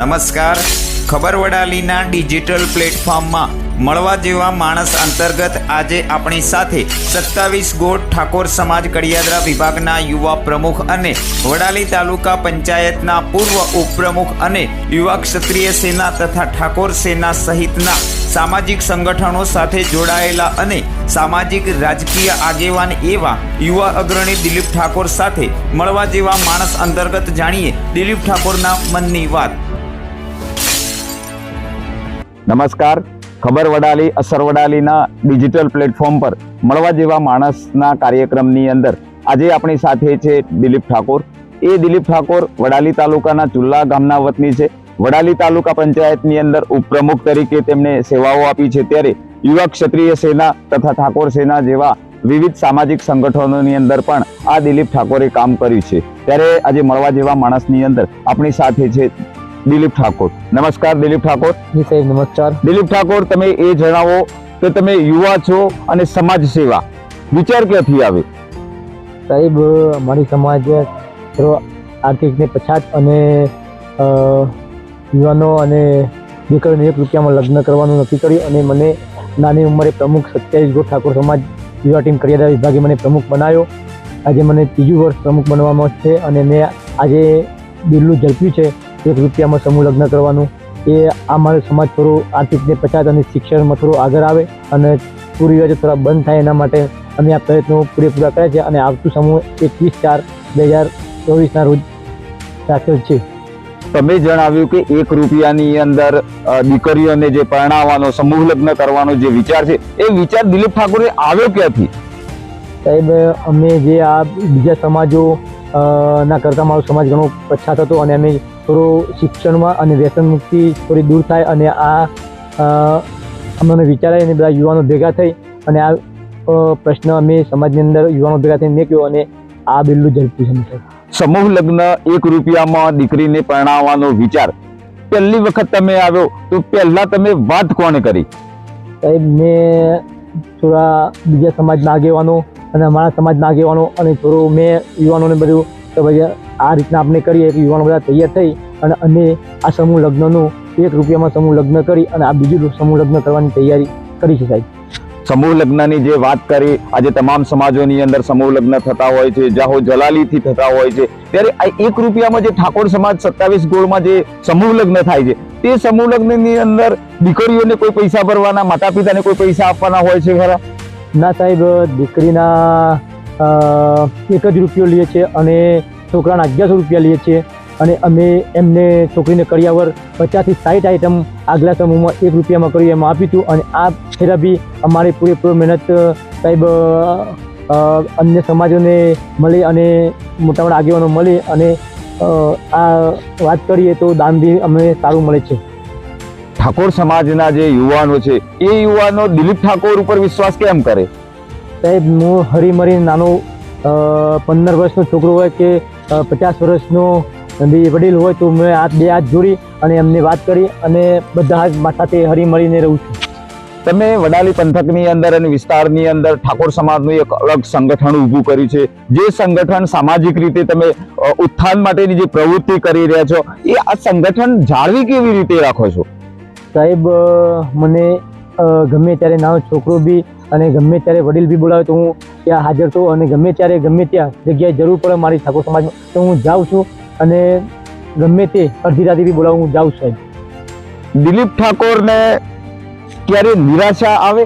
નમસ્કાર. ખબર વડાલીના ડિજિટલ પ્લેટફોર્મમાં મળવા જેવા માણસ અંતર્ગત આજે આપણી સાથે સત્તાવીસ ગોટ ઠાકોર સમાજ કડિયાદરા વિભાગના યુવા પ્રમુખ અને વડાલી તાલુકા પંચાયતના પૂર્વ ઉપપ્રમુખ અને યુવા ક્ષત્રિય સેના તથા ઠાકોર સેના સહિતના સામાજિક સંગઠનો સાથે જોડાયેલા અને સામાજિક રાજકીય આગેવાન એવા યુવા અગ્રણી દિલીપ ઠાકોર સાથે મળવા જેવા માણસ અંતર્ગત જાણીએ દિલીપ ઠાકોરના મનની વાત. નમસ્કાર. ખબર વડાલી, અસર વડાલીના ડિજિટલ પ્લેટફોર્મ પર મળવા જેવા માણસના કાર્યક્રમની અંદર આજે આપણી સાથે છે દિલીપ ઠાકોર. એ દિલીપ ઠાકોર વડાલી તાલુકાના ચુલ્લા ગામના વતની છે. વડાલી તાલુકા પંચાયતની અંદર ઉપપ્રમુખ તરીકે તેમણે સેવાઓ આપી છે. ત્યારે યુવા ક્ષત્રિય સેના તથા ઠાકોર સેના જેવા વિવિધ સામાજિક સંગઠનોની અંદર પણ આ દિલીપ ઠાકોરે કામ કર્યું છે. ત્યારે આજે મળવા જેવા માણસની અંદર આપણી સાથે છે દિલીપ ઠાકોર. નમસ્કાર દિલીપ ઠાકોર. જી સાહેબ નમસ્કાર. દિલીપ ઠાકોર તમે એ જણાવો કે તમે યુવા છો અને સમાજ સેવા. વિચાર ક્યાંથી આવે? સાહેબ અમારી સમાજ આર્થિક ને પછાત અને યુવાનો અને દીકરીને એક રૂપિયામાં લગ્ન કરવાનું નક્કી કર્યું અને મને નાની ઉંમરે પ્રમુખ સત્યાવીસ ગોઠ ઠાકોર સમાજ યુવા ટીમ કરિયાદા વિભાગે મને પ્રમુખ બનાવ્યો આજે મને ત્રીજું વર્ષ પ્રમુખ બનવામાં છે અને મેં આજે દિલનું ઝડપ્યું છે. એક રૂપિયામાં સમૂહ લગ્ન કરવાનું. એ આ મારો સમાજ થોડું આર્થિકને પછાત અને શિક્ષણમાં થોડું આગળ આવે અને કુરિવાજો થોડા બંધ થાય એના માટે અમે આ પ્રયત્નો પૂરેપૂરા કર્યા છે અને આવતું સમૂહ એકવીસ ચાર બે હજાર ચોવીસના રોજ રાખેલ છે. તમે જણાવ્યું કે એક રૂપિયાની અંદર દીકરીઓને જે પરણાવવાનો સમૂહ લગ્ન કરવાનો જે વિચાર છે એ વિચાર દિલીપ ઠાકોરે આવ્યો ક્યાંથી? સાહેબ અમે જે આ બીજા સમાજો ના કરતાં મારો સમાજ ઘણો પછાત હતો અને અમે થોડું શિક્ષણમાં અને વ્યસન મુક્તિ થોડી દૂર થાય અને આ અમને વિચારાય અને બધા યુવાનો ભેગા થઈ અને આ પ્રશ્ન અમે સમાજની અંદર યુવાનો ભેગા થઈને મેક્યો અને આ બિલ્લું ઝડપી સમજાય સમૂહ લગ્ન એક રૂપિયામાં દીકરીને પરણાવવાનો વિચાર. પહેલી વખત તમે આવ્યો તો પહેલા તમે વાત કોણે કરી? સાહેબ મેં થોડા બીજા સમાજના આગેવાનો અને અમારા સમાજના આગેવાનો અને થોડું મેં યુવાનોને બધું કે ભાઈ આ રીતના આપણે કરીએ કે યુવાનો બધા તૈયાર થઈ અને અને આ સમૂહ લગ્નનું એક રૂપિયામાં સમૂહ લગ્ન કરી અને આ બીજું સમૂહ લગ્ન કરવાની તૈયારી કરી છે સાહેબ. સમૂહ લગ્નની જે વાત કરી આજે તમામ સમાજોની અંદર સમૂહ લગ્ન થતા હોય છે જાહો જલાલીથી થતા હોય છે ત્યારે આ એક રૂપિયામાં જે ઠાકોર સમાજ સત્તાવીસ ગોળમાં જે સમૂહ લગ્ન થાય છે તે સમૂહ લગ્નની અંદર દીકરીઓને કોઈ પૈસા ભરવાના માતા પિતાને કોઈ પૈસા આપવાના હોય છે ખરા? ના સાહેબ દીકરીના એક જ રૂપિયો લઈએ છીએ અને છોકરાના અગિયારસો રૂપિયા લઈએ છીએ. અને અમે એમને છોકરીને કરિયાવર પચાસથી સાઠ આઈટમ આગલા સમૂહમાં એક રૂપિયામાં કરી એમાં આપ્યું હતું અને આ બી અમારી પૂરેપૂરી મહેનત, સાહેબ અન્ય સમાજોને મળે અને મોટા મોટા આગેવાનો મળે અને આ વાત કરીએ તો દાન બી અમને સારું મળે છે. ઠાકોર સમાજના જે યુવાનો છે, એ યુવાનો દિલીપ ઠાકોર ઉપર વિશ્વાસ કેમ કરે? સાહેબ હું હરીમરી નાનો પંદર વર્ષનો છોકરો હોય કે પચાસ વર્ષનો બી વડીલ હોય તો મેં હાથ બે હાથ જોડી અને એમને વાત કરી અને બધા જ સાથે હરીમરીને રહું છું. તમે વડાલી પંથકની અંદર અને વિસ્તારની અંદર ઠાકોર સમાજનું એક અલગ સંગઠન ઊભું કર્યું છે. જે સંગઠન સામાજિક રીતે તમે ઉત્થાન માટેની જે પ્રવૃત્તિ કરી રહ્યા છો એ આ સંગઠન જાળવી કેવી રીતે રાખો છો? સાહેબ મને ગમે ત્યારે નાનો છોકરો બી અને ગમે ત્યારે વડીલ બી બોલાવે તો હું ત્યાં હાજર છું અને ગમે ત્યારે ગમે ત્યાં જગ્યાએ જરૂર પડે મારી ઠાકોર સમાજમાં તો હું જાઉં છું અને ગમે તે અડધી રાતે બી બોલાવું હું જાઉં છું સાહેબ દિલીપ ઠાકોરને ક્યારે નિરાશા આવે?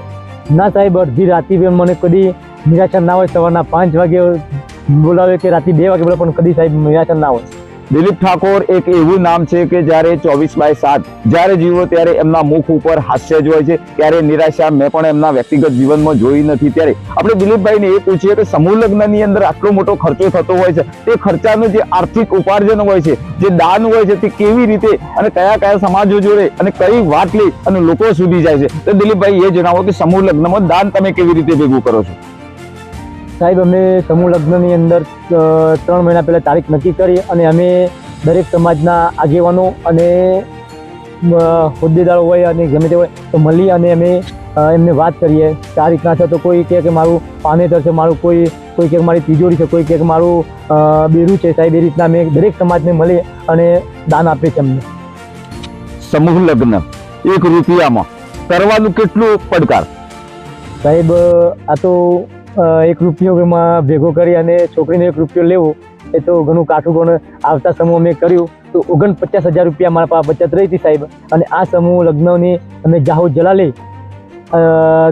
ના સાહેબ અડધી રાતે બી મને કદી નિરાશા ના હોય. સવારના પાંચ વાગે બોલાવે કે રાતે બે વાગે બોલાવે પણ કદી સાહેબ નિરાશા ના હોય. દિલીપ ઠાકોર એક એવું નામ છે કે જ્યારે ચોવીસ બાય સાત જ્યારે જીવો ત્યારે એમના મુખ ઉપર હાસ્ય જ હોય છે. ત્યારે નિરાશા મેં પણ એમના વ્યક્તિગત જીવનમાં જોઈ નથી. ત્યારે આપણે દિલીપભાઈને એ પૂછીએ કે સમૂહ લગ્નની અંદર આટલો મોટો ખર્ચો થતો હોય છે. તે ખર્ચાનું જે આર્થિક ઉપાર્જન હોય છે, જે દાન હોય છે, તે કેવી રીતે અને કયા કયા સમાજો જોડે અને કઈ વાત લઈ અને લોકો સુધી જાય છે. તો દિલીપભાઈ એ જણાવો કે સમૂહ લગ્નમાં દાન તમે કેવી રીતે ભેગું કરો છો? સાહેબ અમે સમૂહ લગ્નની અંદર ત્રણ મહિના પહેલાં તારીખ નક્કી કરી અને અમે દરેક સમાજના આગેવાનો અને હોદ્દેદારો હોય અને ગમે તે હોય તો મળી અને અમે એમને વાત કરીએ. કે આ રીતના છે તો કોઈ કહે કે મારું પાનેતર છે મારું કોઈ કોઈ કહે મારી તિજોરી છે કોઈ કહે કે મારું બેરું છે સાહેબ એ રીતના અમે દરેક સમાજને મળી અને દાન આપીએ છીએ અમને સમૂહ લગ્ન એક રૂપિયામાં. કરવાનું કેટલું પડકાર? સાહેબ આ તો એક રૂપિયો એમાં ભેગો કરી અને છોકરીને એક રૂપિયો લેવો, એ તો ઘણું કાઠું પણ આવતા સમૂહ અમે કર્યું. તો ઓગણપચાસ હજાર રૂપિયા મારા પાસે બચત રહી હતી સાહેબ. અને આ સમૂહ લગ્નની અમે જાહો જલાલી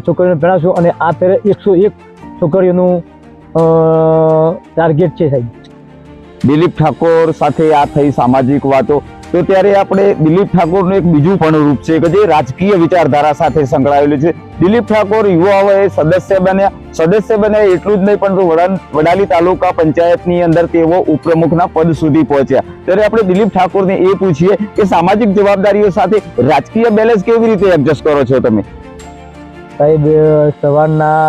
છોકરીઓને ભણાવશું અને આ ફેરે એકસો એક છોકરીઓનું ટાર્ગેટ છે સાહેબ. દિલીપ ઠાકોર સાથે આ થઈ સામાજિક વાતો. તો ત્યારે આપણે દિલીપ ઠાકોરનું એક બીજું પણ રૂપ છે કે જે રાજકીય વિચારધારા સાથે સંકળાયેલું છે. દિલીપ ઠાકોર યુવાઓએ સદસ્ય બન્યા. સદસ્ય બન્યા એટલું જ નહીં પણ વડાલી તાલુકા પંચાયતની અંદર તેઓ ઉપપ્રમુખના પદ સુધી પહોંચ્યા. ત્યારે આપણે દિલીપ ઠાકોરને એ પૂછીએ કે સામાજિક જવાબદારીઓ સાથે રાજકીય બેલેન્સ કેવી રીતે એડજસ્ટ કરો છો તમે? સાહેબ સવારના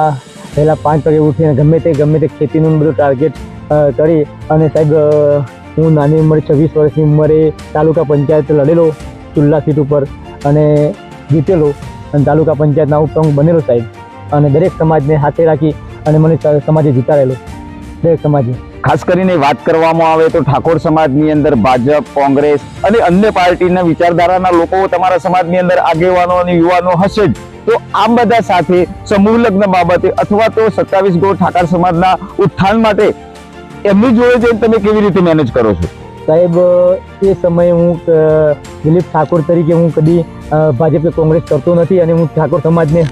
પહેલાં પાંચ વાગે ઉઠીને ગમે તે ગમે તે ખેતીનું બધું ટાર્ગેટ કરી અને સાહેબ હું નાની ઉંમરે છવ્વીસ વર્ષની ઉંમરે તાલુકા પંચાયત લડેલો, ચુલ્લા સીટ ઉપર અને જીતેલો અને તાલુકા પંચાયતના ઉપપ્રમુખ બનેલો સાહેબ. અને દરેક સમાજને હાથે રાખી અને મને સમાજે જીતાડેલો. દરેક સમાજે. ખાસ કરીને વાત કરવામાં આવે તો ઠાકોર સમાજની અંદર ભાજપ, કોંગ્રેસ અને અન્ય પાર્ટીના વિચારધારાના લોકો તમારા સમાજની અંદર આગેવાનો અને યુવાનો હશે જ. તો આ બધા સાથે સમૂહ લગ્ન બાબતે અથવા તો સત્તાવીસ ગો ઠાકર સમાજના ઉત્થાન માટે એમની જોડે જઈને તમે કેવી રીતે મેનેજ કરો છો? સાહેબ એ સમયે હું દિલીપ ઠાકોર તરીકે હું કદી ભાજપ કે કોંગ્રેસ કરતો નથી અને હું ઠાકોર સમાજને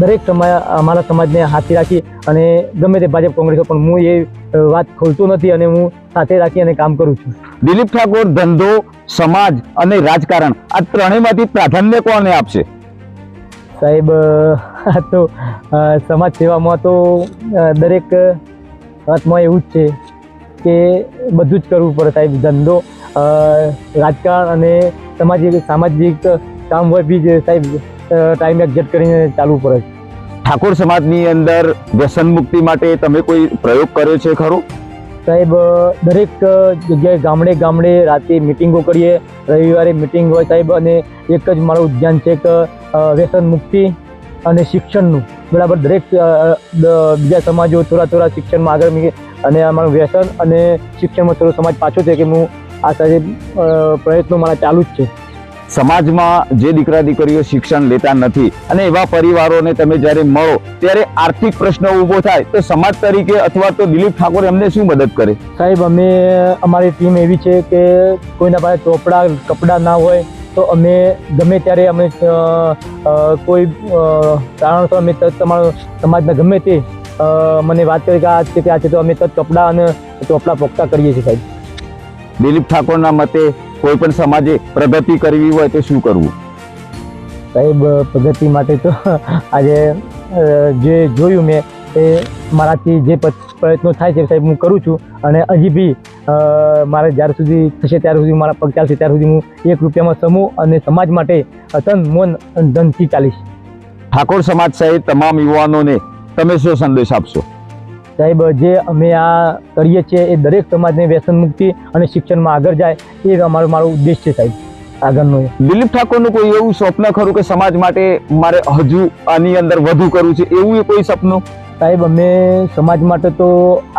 દરેક સમાજ અમારા સમાજને હાથે રાખી અને ગમે તે ભાજપ કોંગ્રેસ પણ હું એ વાત ખોલતો નથી અને હું સાથે રાખી અને કામ કરું છું. દિલીપ ઠાકોર ધંધો સમાજ અને રાજકારણ આ ત્રણેયમાંથી પ્રાધાન્ય કોને આપશે? સાહેબ આ તો સમાજ સેવામાં તો દરેક વાતમાં એવું જ છે કે બધું જ કરવું પડે સાહેબ ધંધો રાજકારણ અને સામાજિક સામાજિક કામ હોય બી સાહેબ ટાઈમ એડજસ્ટ કરીને ચાલવું પડે ઠાકોર સમાજની અંદર વ્યસન મુક્તિ માટે તમે કોઈ પ્રયોગ કર્યો છે ખરો? સાહેબ દરેક જગ્યાએ ગામડે ગામડે રાતે મિટિંગો કરીએ રવિવારે મિટિંગ હોય સાહેબ અને એક જ મારું ધ્યાન છે કે વ્યસન મુક્તિ અને શિક્ષણનું. બરાબર દરેક બીજા સમાજો થોડા થોડા શિક્ષણમાં આગળ મૂકે અને અમારું વ્યસન અને શિક્ષણમાં થોડો સમાજ પાછો છે કે હું આ સાથે પ્રયત્નો મારા ચાલુ જ છે. સમાજમાં જે દીકરા દીકરીઓ શિક્ષણ લેતા નથી અને એવા પરિવારોને તમે જ્યારે મળો ત્યારે આર્થિક પ્રશ્ન ઊભો થાય તો સમાજ તરીકે અથવા તો દિલીપ ઠાકોર એમને શું મદદ કરે? સાહેબ અમે અમારી ટીમ એવી છે કે કોઈના પાસે ચોપડા કપડાં ના હોય તો અમે ગમે ત્યારે અમે કોઈ કારણસર અમે તમારો સમાજના ગમે તે મને વાત કરી કે આ છે કે આ છે તો અમે તરત કપડાં અને ચોપડા પોખતા કરીએ છીએ સાહેબ. દિલીપ ઠાકોરના મતે કોઈ પણ સમાજે પ્રગતિ કરવી હોય તો શું કરવું? સાહેબ પ્રગતિ માટે તો આજે જે જોયું મેં એ મારાથી જે પ્રયત્નો થાય છે સાહેબ હું કરું છું. અને હજી બી મારે જ્યાર સુધી થશે ત્યાર સુધી મારા પગ ચાલશે ત્યાર સુધી હું એક રૂપિયામાં સમૂહ અને સમાજ માટે તન મન ધનથી ચાલીશ. ઠાકોર સમાજ સહિત તમામ યુવાનોને તમે શું સંદેશ આપશો? સાહેબ જે અમે આ કરીએ છીએ એ દરેક સમાજને વ્યસન મુક્તિ અને શિક્ષણમાં આગળ જાય એ અમારો મારો ઉદ્દેશ છે સાહેબ આગળનો દિલીપ ઠાકોરનું કોઈ એવું સ્વપ્ન ખરું કે સમાજ માટે મારે હજુ આની અંદર વધુ કરવું છે? એવું એ કોઈ સપનું સાહેબ અમે સમાજ માટે તો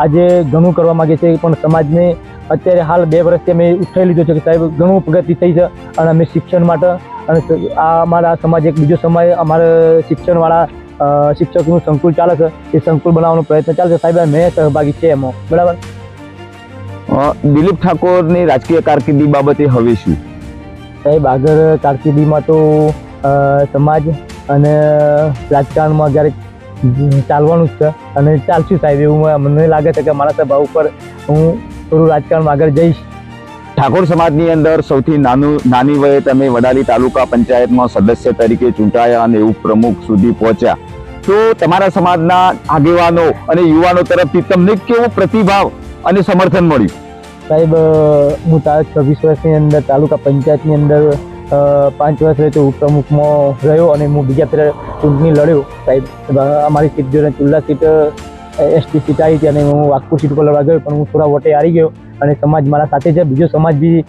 આજે ઘણું કરવા માંગીએ છીએ પણ સમાજને અત્યારે હાલ બે વર્ષથી અમે ઉઠાવી લીધો છે કે સાહેબ ઘણું પ્રગતિ થઈ છે અને અમે શિક્ષણ માટે અને આ અમારા સમાજ એક બીજો સમય અમારા શિક્ષણવાળા શિક્ષકનું સંકુલ ચાલે છે એ સંકુલ બનાવવાનો પ્રયત્ન ચાલે છે. સાહેબ મેં સહભાગી છે એમાં. બરાબર? દિલીપ ઠાકોરની રાજકીય કારકિર્દી બાબતે હવે શું? સાહેબ આગળ કારકિર્દીમાં તો સમાજ અને રાજકારણમાં ક્યારેક ચાલવાનું જ છે. અને ચાલશું સાહેબ એવું મને લાગે છે કે મારા સભા ઉપર હું થોડું રાજકારણમાં આગળ જઈશ. ઠાકોર સમાજની અંદર સૌથી નાનું નાની વયે તમે વડાલી તાલુકા પંચાયતમાં સદસ્ય તરીકે ચૂંટાયા અને ઉપપ્રમુખ સુધી પહોંચ્યા. તો તમારા સમાજના આગેવાનો અને યુવાનો તરફથી તમને કેવો પ્રતિભાવ અને સમર્થન મળ્યું? સાહેબ હું તારા છવ્વીસ વર્ષની અંદર તાલુકા પંચાયતની અંદર પાંચ વર્ષ રહી તો ઉપપ્રમુખમાં રહ્યો અને હું બીજા ફેર ચૂંટણી લડ્યો. સાહેબ અમારી સીટ જોઈને ચુલ્લા સીટ એસટી સીટ આવી હતી અને હું વાઘપુર સીટ પર લડવા ગયો, પણ હું થોડા વોટે હારી ગયો. અને સમાજ મારા સાથે છે. બીજો સમાજ બી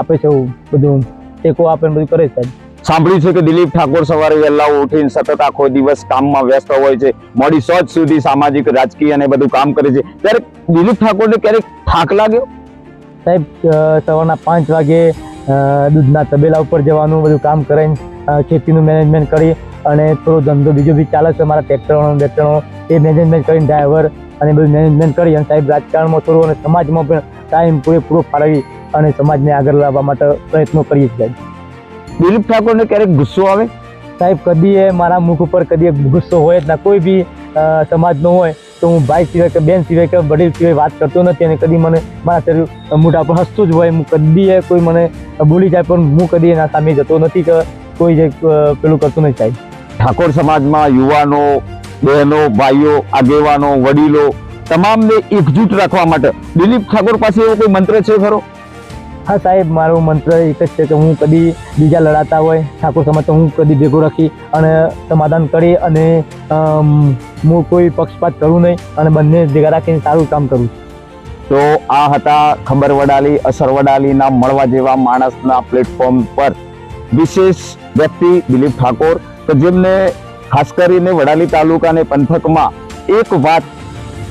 આપે છે બધું ટેકો આપે બધું કરે સાહેબ. સાંભળ્યું છે કે દિલીપ ઠાકોર સવારે વહેલા ઉઠીને સતત આખો દિવસ કામમાં વ્યસ્ત હોય છે, મોડી સોચ સુધી સામાજિક, રાજકીય અને બધું કામ કરે છે. ત્યારે દિલીપ ઠાકોરને ક્યારેક થાક લાગ્યો? સાહેબ સવારના પાંચ વાગે દૂધના તબેલા ઉપર જવાનું બધું કામ કરીને ખેતીનું મેનેજમેન્ટ કરી અને થોડો ધંધો બીજો બી ચાલે છે મારા ટ્રેક્ટરનો ટ્રેક્ટરનો. એ મેનેજમેન્ટ કરીને ડ્રાઈવર અને બધું મેનેજમેન્ટ કરી અને સાહેબ રાજકારણમાં થોડું અને સમાજમાં પણ ટાઈમ પૂરેપૂરો ફાળવી અને સમાજને આગળ લાવવા માટે પ્રયત્નો કરીએ છીએ. સાહેબ દિલીપ ઠાકોરને ક્યારેક ગુસ્સો આવે? સાહેબ કદી એ મારા મુખ ઉપર કદી ગુસ્સો હોય જ ના. કોઈ બી સમાજનો હોય તો હું ભાઈ સિવાય કે બેન સિવાય કે વડીલ સિવાય વાત કરતો નથી અને કદી મને મારા શરીર મોઢા પર હસતું જ હોય, હું કદી કોઈ મને બોલી જાય પણ હું કદી એના સામે જતો નથી કે કોઈ જે પેલું કરતું નથી સાહેબ. ઠાકોર સમાજમાં યુવાનો, બહેનો, ભાઈઓ, આગેવાનો, વડીલો, તમામને એકજૂટ રાખવા માટે દિલીપ ઠાકોર પાસે એવો કોઈ મંત્ર છે ખરો? હા સાહેબ, મારો મંત્ર એક જ છે કે હું કદી બીજા લડાતા હોય, ઠાકોર સમાજ તો હું કદી ભેગો રાખી અને સમાધાન કરી અને હું કોઈ પક્ષપાત કરું નહીં અને બંને ભેગા રાખીને સારું કામ કરું તો આ હતા ખબર વડાલી, અસર વડાલીના મળવા જેવા માણસના પ્લેટફોર્મ પર વિશેષ વ્યક્તિ દિલીપ ઠાકોર, કે જેમને ખાસ કરીને વડાલી તાલુકાને પંથકમાં એક વાત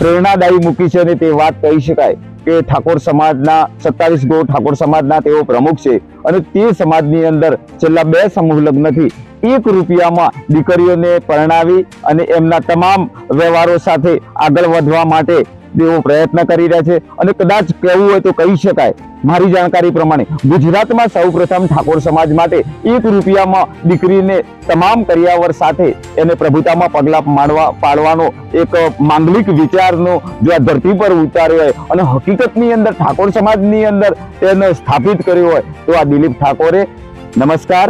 પ્રેરણાદાયી મૂકી છે અને તે વાત કહી શકાય. કે ઠાકોર સમાજના સત્તાવીસ ગો ઠાકોર સમાજના તેઓ પ્રમુખ છે. અને તે સમાજની અંદર છેલ્લા બે સમૂહ લગ્નથી એક રૂપિયામાં દીકરીઓને પરણાવી અને એમના તમામ વ્યવહારો સાથે આગળ વધવા માટે તેઓ પ્રયત્ન કરી રહ્યા છે અને કદાચ કહેવું હોય તો કહી શકાય. મારી જાણકારી પ્રમાણે ગુજરાતમાં સૌપ્રથમ ઠાકોર સમાજ માટે એક રૂપિયામાં દીકરીને તમામ કરિયાવર સાથે એને પ્રભુતામાં પગલા માંડવા પાડવાનો એક માંગલિક વિચારનો જો આ ધરતી પર ઉતાર્યો હોય અને હકીકતની અંદર ઠાકોર સમાજની અંદર તેને સ્થાપિત કર્યો હોય તો આ દિલીપ ઠાકોરે. નમસ્કાર.